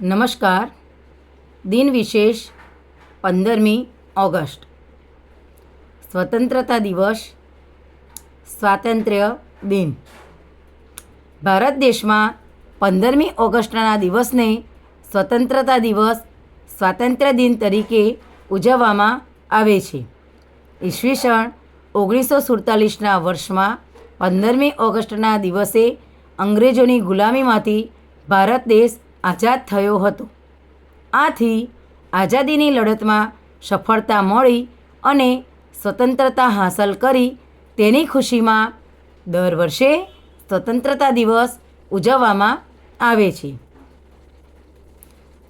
નમસ્કાર. દિન વિશેષ પંદરમી ઓગસ્ટ. સ્વતંત્રતા દિવસ, સ્વાતંત્ર્ય દિન. ભારત દેશમાં પંદરમી ઓગસ્ટના દિવસને સ્વતંત્રતા દિવસ, સ્વાતંત્ર્ય દિન તરીકે ઉજવવામાં આવે છે. ઈસવીસન ઓગણીસો સુડતાલીસના વર્ષમાં પંદરમી ઓગસ્ટના દિવસે અંગ્રેજોની ગુલામીમાંથી ભારત દેશ આઝાદ થયો હતો. આથી આઝાદીની લડતમાં સફળતા મળી અને સ્વતંત્રતા હાંસલ કરી તેની ખુશીમાં દર વર્ષે સ્વતંત્રતા દિવસ ઉજવવામાં આવે છે.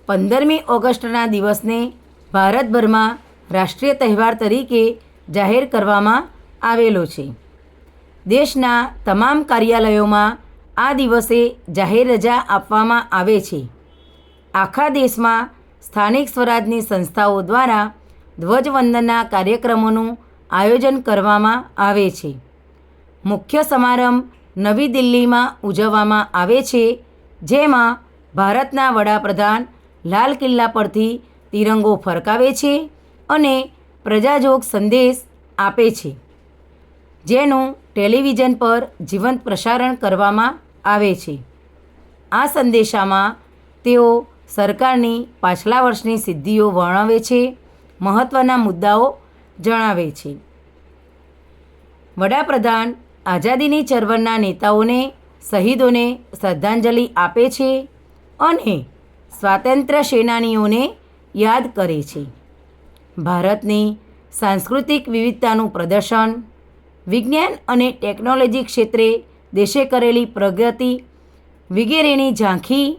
પંદરમી ઓગસ્ટના દિવસને ભારતભરમાં રાષ્ટ્રીય તહેવાર તરીકે જાહેર કરવામાં આવેલો છે. દેશના તમામ કાર્યાલયોમાં આ દિવસે જાહેર રજા આપવામાં આવે છે. આખા દેશમાં સ્થાનિક સ્વરાજની સંસ્થાઓ દ્વારા ધ્વજવંદનના કાર્યક્રમોનું આયોજન કરવામાં આવે છે. મુખ્ય સમારંભ નવી દિલ્હીમાં ઉજવવામાં આવે છે, જેમાં ભારતના વડાપ્રધાન લાલ કિલ્લા પરથી તિરંગો ફરકાવે છે અને પ્રજાજોગ સંદેશ આપે છે, જેનું ટેલિવિઝન પર જીવંત પ્રસારણ કરવામાં આવે છે. આ સંદેશામાં તેઓ સરકારની પાછલા વર્ષની સિદ્ધિઓ વર્ણવે છે મહત્ત્વના મુદ્દાઓ જણાવે છે. વડાપ્રધાન આઝાદીની ચળવળના નેતાઓને શહીદોને શ્રદ્ધાંજલિ આપે છે અને સ્વાતંત્ર્ય સેનાનીઓને યાદ કરે છે. ભારતની સાંસ્કૃતિક વિવિધતાનું પ્રદર્શન, વિજ્ઞાન અને ટેકનોલોજી ક્ષેત્રે દેશે કરેલી પ્રગતિ વગેરેની ઝાંખી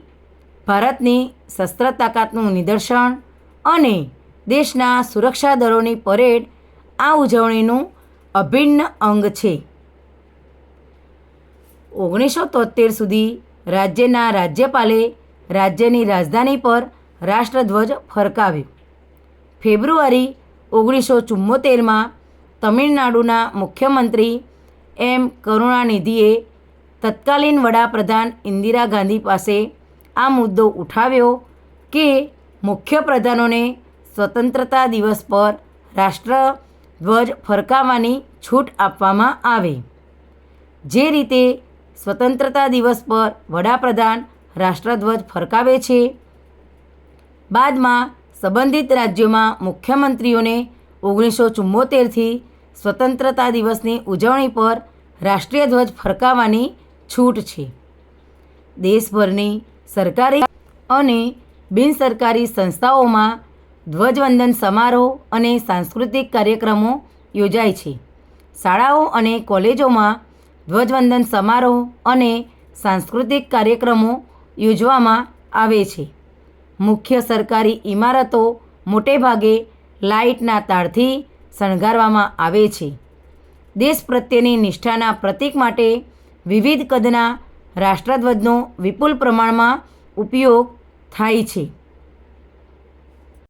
ભારતની શસ્ત્ર તાકાતનું નિદર્શન અને દેશના સુરક્ષા દળોની પરેડ આ ઉજવણીનું અભિન્ન અંગ છે. ઓગણીસો તોતેર સુધી રાજ્યના રાજ્યપાલે રાજ્યની રાજધાની પર રાષ્ટ્રધ્વજ ફરકાવ્યો. ફેબ્રુઆરી ઓગણીસો ચુમ્મોતેરમાં તમિલનાડુના મુખ્યમંત્રી એમ કરુણાનિધિએ તત્કાલીન વડાપ્રધાન ઇન્દિરા ગાંધી પાસે આ મુદ્દો ઉઠાવ્યો કે મુખ્ય પ્રધાનોને સ્વતંત્રતા દિવસ પર રાષ્ટ્રધ્વજ ફરકાવવાની છૂટ આપવામાં આવે. જે રીતે સ્વતંત્રતા દિવસ પર વડાપ્રધાન રાષ્ટ્રધ્વજ ફરકાવે છે, બાદમાં સંબંધિત રાજ્યોમાં મુખ્યમંત્રીઓને ઓગણીસો ચુમ્મોતેરથી સ્વતંત્રતા દિવસની ઉજવણી પર રાષ્ટ્રીય ધ્વજ ફરકાવવાની છૂટ છે. દેશભરની સરકારી અને બિનસરકારી સંસ્થાઓમાં ધ્વજવંદન સમારોહ અને સાંસ્કૃતિક કાર્યક્રમો યોજાય છે. શાળાઓ અને કોલેજોમાં ધ્વજવંદન સમારોહ અને સાંસ્કૃતિક કાર્યક્રમો યોજવામાં આવે છે. મુખ્ય સરકારી ઇમારતો મોટેભાગે લાઇટના તારથી શણગારવામાં આવે છે. દેશ પ્રત્યેની નિષ્ઠાના પ્રતીક માટે વિવિધ કદના રાષ્ટ્રધ્વજનો વિપુલ પ્રમાણમાં ઉપયોગ થાય છે.